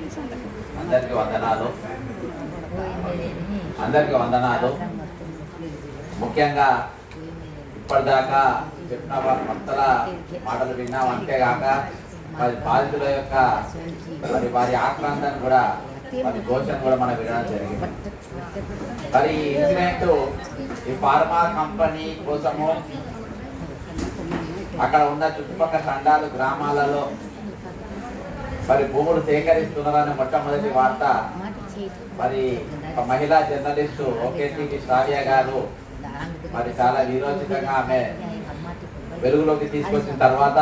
అందరికీ వందనాలు. అందరికీ వందనాలు. ముఖ్యంగా ఇప్పటిదాకా చెప్పిన వా- భక్తుల మాటలు విన్నాం. అంతేగాక మరి బాధితుల యొక్క మరి వారి ఆక్రాంతాన్ని కూడా మరి ఘోషను కూడా మనం వినడం జరిగింది. మరి ఈ ఇన్సిడెంట్ ఈ ఫార్మా కంపెనీ కోసము అక్కడ ఉన్న చుట్టుపక్కల తండాలు గ్రామాలలో మరి భూములు సేకరిస్తున్నారనే మొట్టమొదటి వార్త. మరి ఒక మహిళా జర్నలిస్టు ఓకేటీవీ శ్రావ్య గారు మరి చాలా వీరోచితంగా ఆమె వెలుగులోకి తీసుకొచ్చిన తర్వాత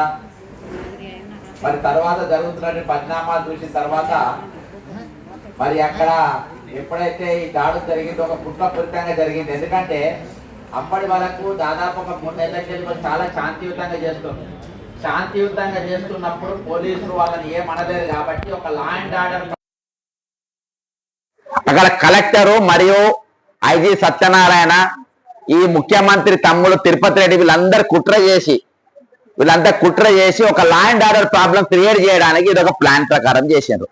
మరి తర్వాత జరుగుతున్న పరిణామాలు చూసిన తర్వాత మరి అక్కడ ఎప్పుడైతే ఈ దాడు జరిగిందో ఒక కుట్రపూరితంగా జరిగింది. ఎందుకంటే అప్పటి వరకు దాదాపు ఒక మూడు నెలల చాలా శాంతియుతంగా చేస్తుంది. శాంతియుతంగా చేస్తున్నప్పుడు పోలీసులు వాళ్ళని ఏమనలేదు కాబట్టి ఒక లా అండ్ ఆర్డర్ అక్కడ కలెక్టరు మరియు ఐజీ సత్యనారాయణ ఈ ముఖ్యమంత్రి తమ్ముడు తిరుపతి రెడ్డి వీళ్ళందరూ కుట్ర చేసి వీళ్ళంతా కుట్ర చేసి ఒక law and order problem create చేయడానికి ఇది ఒక ప్లాన్ ప్రకారం చేశారు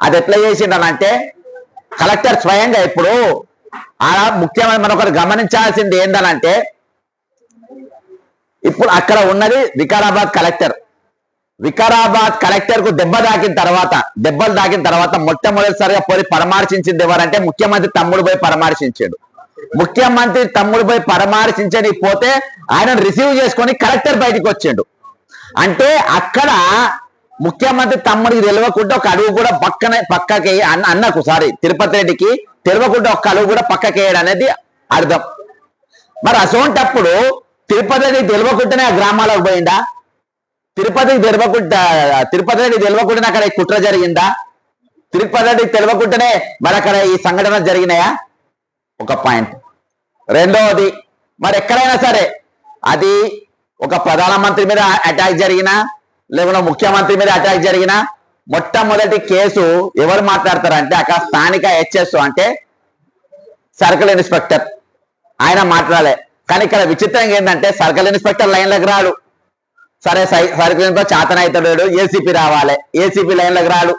అది ఎట్లా చేసిండనంటే కలెక్టర్ స్వయంగా ఇప్పుడు ఆ ముఖ్యమంత్రి మనొకరు గమనించాల్సింది ఏందనంటే ఇప్పుడు అక్కడ ఉన్నది వికారాబాద్ కలెక్టర్. వికారాబాద్ కలెక్టర్కు దెబ్బ దాకిన తర్వాత దెబ్బలు దాకిన తర్వాత మొట్టమొదటిసారిగా పోయి పరామర్శించింది ఎవరంటే ముఖ్యమంత్రి తమ్ముడు పోయి పరామర్శించాడు. ముఖ్యమంత్రి తమ్ముడు పోయి పరామర్శించని పోతే ఆయన రిసీవ్ చేసుకొని కలెక్టర్ బయటికి వచ్చిండు. అంటే అక్కడ ముఖ్యమంత్రి తమ్ముడికి తెలియకుండా ఒక అడుగు కూడా పక్కన పక్కకి అన్న అన్నకు సారీ తిరుపతి రెడ్డికి తెలియకుండా ఒక అడుగు కూడా పక్కకేయడం అనేది అర్థం. మరి అసోంటప్పుడు తిరుపతికి తెలియకుండానే ఆ గ్రామాలకు పోయిందా? తిరుపతికి తెలియకుండా తిరుపతికి తెలియకుండానే అక్కడ ఈ కుట్ర జరిగిందా? తిరుపతికి తెలియకుండానే మరి అక్కడ ఈ సంఘటన జరిగినాయా? ఒక పాయింట్. రెండవది మరి ఎక్కడైనా సరే అది ఒక ప్రధానమంత్రి మీద అటాక్ జరిగినా లేకుండా ముఖ్యమంత్రి మీద అటాక్ జరిగినా మొట్టమొదటి కేసు ఎవరు మాట్లాడతారంటే అక్కడ స్థానిక హెచ్ఎస్ అంటే సర్కిల్ ఇన్స్పెక్టర్. ఆయన మాట్లాడలే. కానీ ఇక్కడ విచిత్రంగా ఏంటంటే సర్కిల్ ఇన్స్పెక్టర్ లైన్లకు రాడు. సరే సై- సర్కిల్ ఇన్స్పెక్టర్ చేతన అవుతాడు ఏసీపీ రావాలి. ఏసీపీ లైన్లకు రాడు.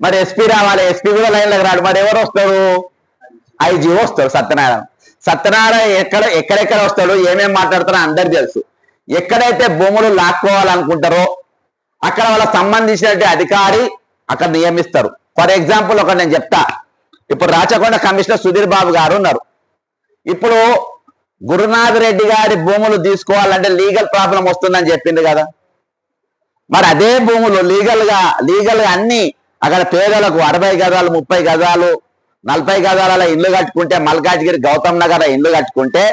మరి ఎస్పీ రావాలి. ఎస్పీ కూడా లైన్లకు రాడు. మరి ఎవరు వస్తారు ఐజీ వస్తారు సత్యనారాయణ. సత్యనారాయణ ఎక్కడ ఎక్కడెక్కడ వస్తాడు? ఏమేమి మాట్లాడతారో అందరు తెలుసు. ఎక్కడైతే భూములు లాక్కోవాలనుకుంటారో అక్కడ వాళ్ళకి సంబంధించినటువంటి అధికారి అక్కడ నియమిస్తారు. ఫర్ ఎగ్జాంపుల్ ఒకటి నేను చెప్తా. ఇప్పుడు రాచకొండ కమిషనర్ సుధీర్ బాబు గారు ఉన్నారు. ఇప్పుడు గురునాథ్ రెడ్డి గారి భూములు తీసుకోవాలంటే లీగల్ ప్రాబ్లం వస్తుందని చెప్పింది కదా. మరి అదే భూములు లీగల్గా లీగల్గా అన్ని అక్కడ పేదలకు అరవై గజాలు ముప్పై గజాలు నలభై గదాల ఇల్లు కట్టుకుంటే మల్కాజ్గిరి గౌతమ్ నగర్ ఇల్లు కట్టుకుంటే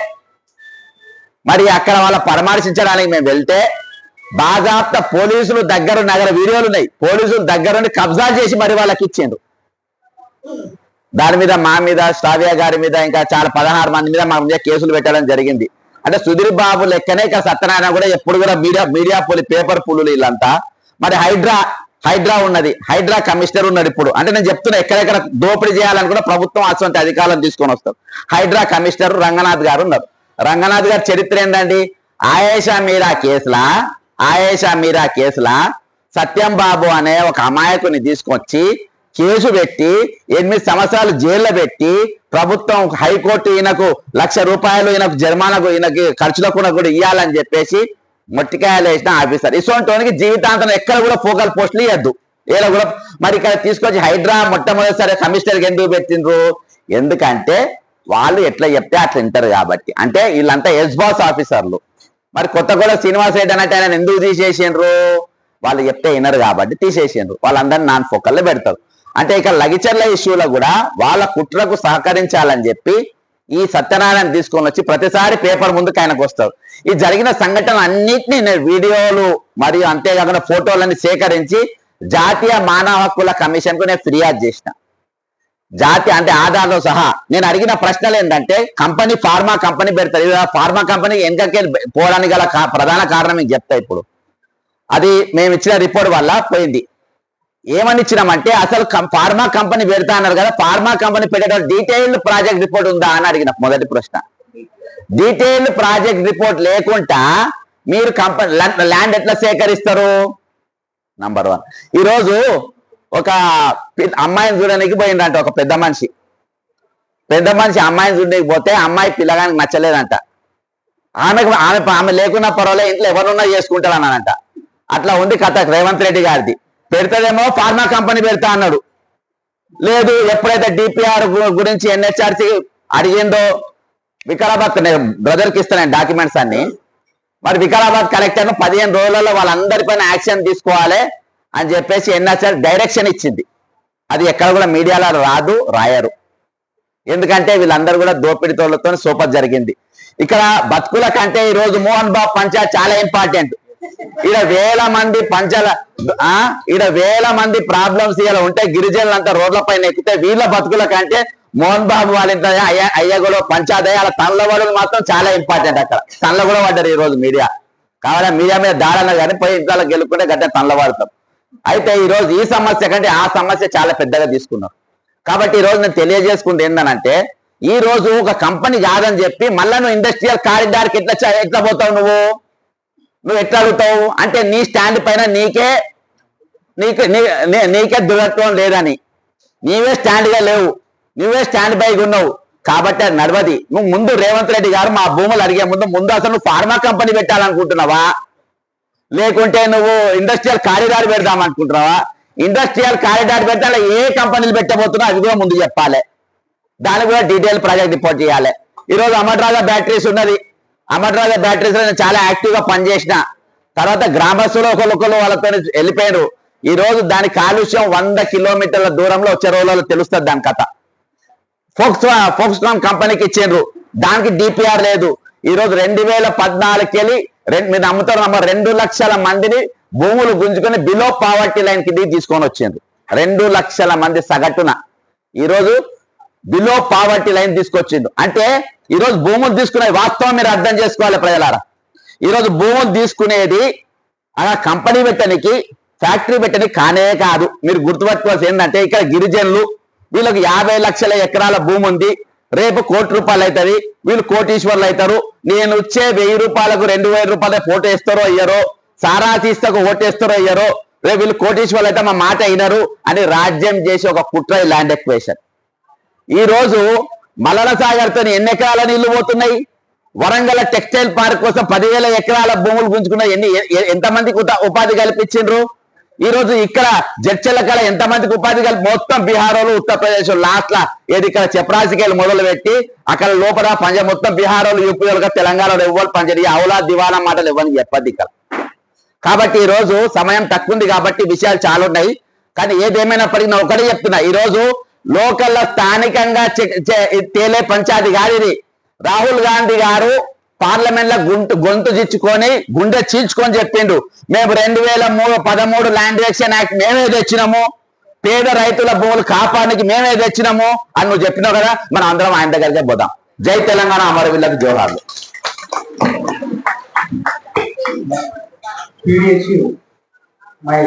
మరి అక్కడ వాళ్ళ పరామర్శించడానికి మేము వెళ్తే బాజాప్త పోలీసులు దగ్గర నగర వీడియోలు ఉన్నాయి. పోలీసులు దగ్గరుండి కబ్జా చేసి మరి వాళ్ళకి ఇచ్చిండు దాని మీద మా మీద శ్రావ్య గారి మీద ఇంకా చాలా పదహారు మంది మీద మా మీద కేసులు పెట్టడం జరిగింది. అంటే సుధీర్ బాబు లెక్కనే ఇక సత్యనారాయణ కూడా ఎప్పుడు కూడా మీడియా మీడియా పులి పేపర్ పులులు వీళ్ళంతా మరి హైడ్రా హైడ్రా ఉన్నది హైడ్రా కమిషనర్ ఉన్నాడు ఇప్పుడు. అంటే నేను చెప్తున్నా ఎక్కడెక్కడ దోపిడీ చేయాలనుకున్న ప్రభుత్వం అటువంటి అధికారం తీసుకొని వస్తారు. హైడ్రా కమిషనర్ రంగనాథ్ గారు ఉన్నారు. రంగనాథ్ గారి చరిత్ర ఏంటండి ఆయేషా మీరా కేసులా? ఆయేషా మీరా కేసులా? సత్యం బాబు అనే ఒక అమాయకుని తీసుకొచ్చి కేసు పెట్టి ఎనిమిది సంవత్సరాలు జైల్లో పెట్టి ప్రభుత్వం హైకోర్టు ఈయనకు లక్ష రూపాయలు ఈయనకు జరిమానాకు ఈయనకి ఖర్చులకు కూడా ఇవ్వాలని చెప్పేసి మొట్టికాయలు వేసిన ఆఫీసర్. ఇసోంటోనికి జీవితాంతం ఎక్కడ కూడా ఫోకల్ పోస్టులు ఇవ్వద్దు ఏదో కూడా మరి ఇక్కడ తీసుకొచ్చి హైడ్రా మొట్టమొదటిసారి కమిషనర్కి ఎందుకు పెట్టిండ్రు? ఎందుకంటే వాళ్ళు ఎట్లా చెప్తే అట్లా వింటారు కాబట్టి. అంటే వీళ్ళంతా ఎస్బాస్ ఆఫీసర్లు. మరి కొత్తగూడ శ్రీనివాస్ రెడ్డి అన్నట్టు ఆయన ఎందుకు తీసేసిండ్రు? వాళ్ళు చెప్తే వినరు కాబట్టి తీసేసిండ్రు. వాళ్ళందరినీ నాన్ ఫోకల్లో పెడతారు. అంటే ఇక లగిచర్ల ఇష్యూలో కూడా వాళ్ళ కుట్రకు సహకరించాలని చెప్పి ఈ సత్యనారాయణ తీసుకొని వచ్చి ప్రతిసారి పేపర్ ముందుకు ఆయనకు వస్తారు. ఈ జరిగిన సంఘటన అన్నింటినీ నేను వీడియోలు మరియు అంతేకాకుండా ఫోటోలన్నీ సేకరించి జాతీయ మానవ హక్కుల కమిషన్కు నేను ఫిర్యాదు చేసిన. జాతి అంటే ఆధార్లో సహా నేను అడిగిన ప్రశ్నలు ఏంటంటే కంపెనీ ఫార్మా కంపెనీ పెడతారు. ఇది ఫార్మా కంపెనీ వెనకకి పోవడానికి గల ప్రధాన కారణం మీకు చెప్తా ఇప్పుడు. అది మేము ఇచ్చిన రిపోర్ట్ వల్ల పోయింది. ఏమని ఇచ్చినామంటే అసలు కం- ఫార్మా కంపెనీ పెడతా అన్నారు కదా ఫార్మా కంపెనీ పెట్టేటప్పుడు డీటెయిల్డ్ ప్రాజెక్ట్ రిపోర్ట్ ఉందా అని అడిగిన మొదటి ప్రశ్న. డీటెయిల్డ్ ప్రాజెక్ట్ రిపోర్ట్ లేకుండా మీరు కంపెనీ ల్యాండ్ ఎట్లా సేకరిస్తారు? నంబర్ వన్ ఈరోజు ఒక అమ్మాయిని చూడడానికి పోయిందంట ఒక పెద్ద మనిషి. పెద్ద మనిషి అమ్మాయిని చూడడానికి పోతే అమ్మాయి పిల్లగానికి నచ్చలేదంట. ఆమెకు ఆమె ఆమె లేకున్నా పర్వాలేదు ఇంట్లో ఎవరున్నా చేసుకుంటారు అన్నానంట అట్లా ఉంది కథ రేవంత్ రెడ్డి గారిది. పెడతదేమో ఫార్మా కంపెనీ పెడతా అన్నాడు. లేదు ఎప్పుడైతే డిపిఆర్ గురించి ఎన్హెచ్ఆర్సి అడిగిందో వికారాబాద్ బ్రదర్కి ఇస్తాను డాక్యుమెంట్స్ అన్ని. మరి వికారాబాద్ కలెక్టర్ను పదిహేను రోజులలో వాళ్ళందరిపైన యాక్షన్ తీసుకోవాలి అని చెప్పేసి ఎన్హెచ్ఆర్ డైరెక్షన్ ఇచ్చింది. అది ఎక్కడ కూడా మీడియాలో రాదు రాయరు. ఎందుకంటే వీళ్ళందరూ కూడా దోపిడితోళ్ళతో సూపర్ జరిగింది. ఇక్కడ బతుకుల కంటే ఈ రోజు మోహన్ బాబు పంచాయత్ చాలా ఇంపార్టెంట్. ఈడ వేల మంది పంచాల ఆ? ఈడ వేల మంది ప్రాబ్లమ్స్ ఇలా ఉంటే గిరిజనులంతా రోడ్ల పైన ఎక్కితే వీళ్ళ బతుకుల కంటే మోహన్ బాబు వాళ్ళ ఇంట్లో అయ్య అయ్యగూడ పంచాదయ వాళ్ళ తనల మాత్రం చాలా ఇంపార్టెంట్ అక్కడ. తనలో కూడా పడ్డారు ఈ రోజు మీడియా. కావాలా మీడియా మీద దాడన్నారు కానీ పోయి ఇంట్లో గెలుపుకుంటే గట్ట తనల వాడతాం. అయితే ఈ రోజు ఈ సమస్య కంటే ఆ సమస్య చాలా పెద్దగా తీసుకున్నారు. కాబట్టి ఈ రోజు నేను తెలియజేసుకుంటే ఏంటనంటే ఈ రోజు ఒక కంపెనీ కాదని చెప్పి మళ్ళా నువ్వు ఇండస్ట్రియల్ కారిడార్కి ఎట్లా చ- ఎట్లా పోతావు నువ్వు? నువ్వు ఎట్లా అడుగుతావు? అంటే నీ స్టాండ్ పైన నీకే నీకు నీ- నీకే దృఢత్వం లేదని. నీవే స్టాండ్గా లేవు. నువ్వే స్టాండ్ బైగా ఉన్నావు. కాబట్టి అది నడవది. నువ్వు ముందు రేవంత్ రెడ్డి గారు మా భూములు అడిగే ముందు ముందు అసలు నువ్వు ఫార్మా కంపెనీ పెట్టాలనుకుంటున్నావా? లేకుంటే నువ్వు ఇండస్ట్రియల్ కారిడార్ పెడదాం అనుకుంటున్నావా ఇండస్ట్రియల్ కారిడార్ పెడితే ఏ కంపెనీలు పెట్టబోతున్నావు అది కూడా ముందు చెప్పాలి. దానికి కూడా డీటెయిల్ ప్రాజెక్ట్ రిపోర్ట్ చేయాలి. ఈరోజు అమర్రాజా బ్యాటరీస్ ఉన్నది. అమర్ రాజా బ్యాటరీస్ నేను చాలా యాక్టివ్గా పనిచేసిన. తర్వాత గ్రామస్తులు ఒకరికొకరు వాళ్ళతో వెళ్ళిపోయారు ఈ రోజు దాని కాలుష్యం వంద కిలోమీటర్ల దూరంలో వచ్చే రోజులలో తెలుస్తుంది దాని కథ. ఫోక్స్ ఫోక్స్కాన్ కంపెనీకి ఇచ్చిండ్రు. దానికి డిపిఆర్ లేదు. ఈ రోజు రెండు వేల పద్నాలుగుకి వెళ్ళి రెండు మీరు నమ్ముతారు నమ్మ రెండు లక్షల మందిని భూములు గుంజుకొని బిలో పావర్టీ లైన్ కింద తీసుకొని వచ్చింది రెండు లక్షల మంది సగటున. ఈ రోజు బిలో పావర్టీ లైన్ తీసుకొచ్చిండు అంటే ఈరోజు భూములు తీసుకునే వాస్తవం మీరు అర్థం చేసుకోవాలి ప్రజలారా. ఈరోజు భూములు తీసుకునేది అలా కంపెనీ పెట్టడానికి ఫ్యాక్టరీ పెట్టడానికి కానే కాదు. మీరు గుర్తుపెట్టుకోవాల్సి ఏంటంటే ఇక్కడ గిరిజనులు వీళ్ళకి యాభై లక్షల ఎకరాల భూమి ఉంది. రేపు కోటి రూపాయలు అవుతుంది. వీళ్ళు కోటీశ్వర్లు అవుతారు. నేను వచ్చే వెయ్యి రూపాయలకు రెండు వేల రూపాయల ఫోటో ఇస్తారో అయ్యారో సారా తీస్తకు ఓటేస్తారో అయ్యారో రేపు వీళ్ళు కోటీశ్వర్లు అయితే మా మాట అయినారు అని రాజ్యం చేసి ఒక కుట్ర ల్యాండ్ ఎక్వేషన్. ఈ రోజు మలల సాగర్తో ఎన్ని ఎకరాల నీళ్ళు పోతున్నాయి? వరంగల్ టెక్స్టైల్ పార్క్ కోసం పదివేల ఎకరాల భూములు గుంజుకున్న ఎన్ని ఎంతమందికి ఉపాధి కల్పించిండ్రు? ఈ రోజు ఇక్కడ జడ్చెల కళ ఎంతమందికి ఉపాధి కల్పి మొత్తం బీహార్ వాళ్ళు ఉత్తరప్రదేశ్ లాస్ట్ లా ఏది ఇక్కడ చెప్రాసికాయలు మొదలు పెట్టి అక్కడ లోపల పంజ మొత్తం బీహార్ వాళ్ళు యూపీ వాళ్ళుగా తెలంగాణలో ఎవ్వరు పంచడి అవులా దివాలా మాటలు ఇవ్వని చెప్పద్ది ఇక్కడ. కాబట్టి ఈ రోజు సమయం తక్కువ ఉంది కాబట్టి విషయాలు చాలా ఉన్నాయి. కానీ ఏదేమైనప్పటికీ నేను ఒకటే చెప్తున్నా. ఈ రోజు లోకల్లో స్థానికంగా తేలే పంచాయతీ కాదు ఇది. రాహుల్ గాంధీ గారు పార్లమెంట్లో గుంటు గొంతు చిచ్చుకొని గుండె చీల్చుకొని చెప్పిండు. మేము రెండు వేల మూడు పదమూడు ల్యాండ్ ఎక్షన్ యాక్ట్ మేమే తెచ్చినాము. పేద రైతుల భూములు కాపాడానికి మేమే తెచ్చినాము అని నువ్వు చెప్పినావు కదా మనం అందరం ఆయన దగ్గరికే పోదాం. జై తెలంగాణ అమరవీళ్ళకి జోహార్లు. మై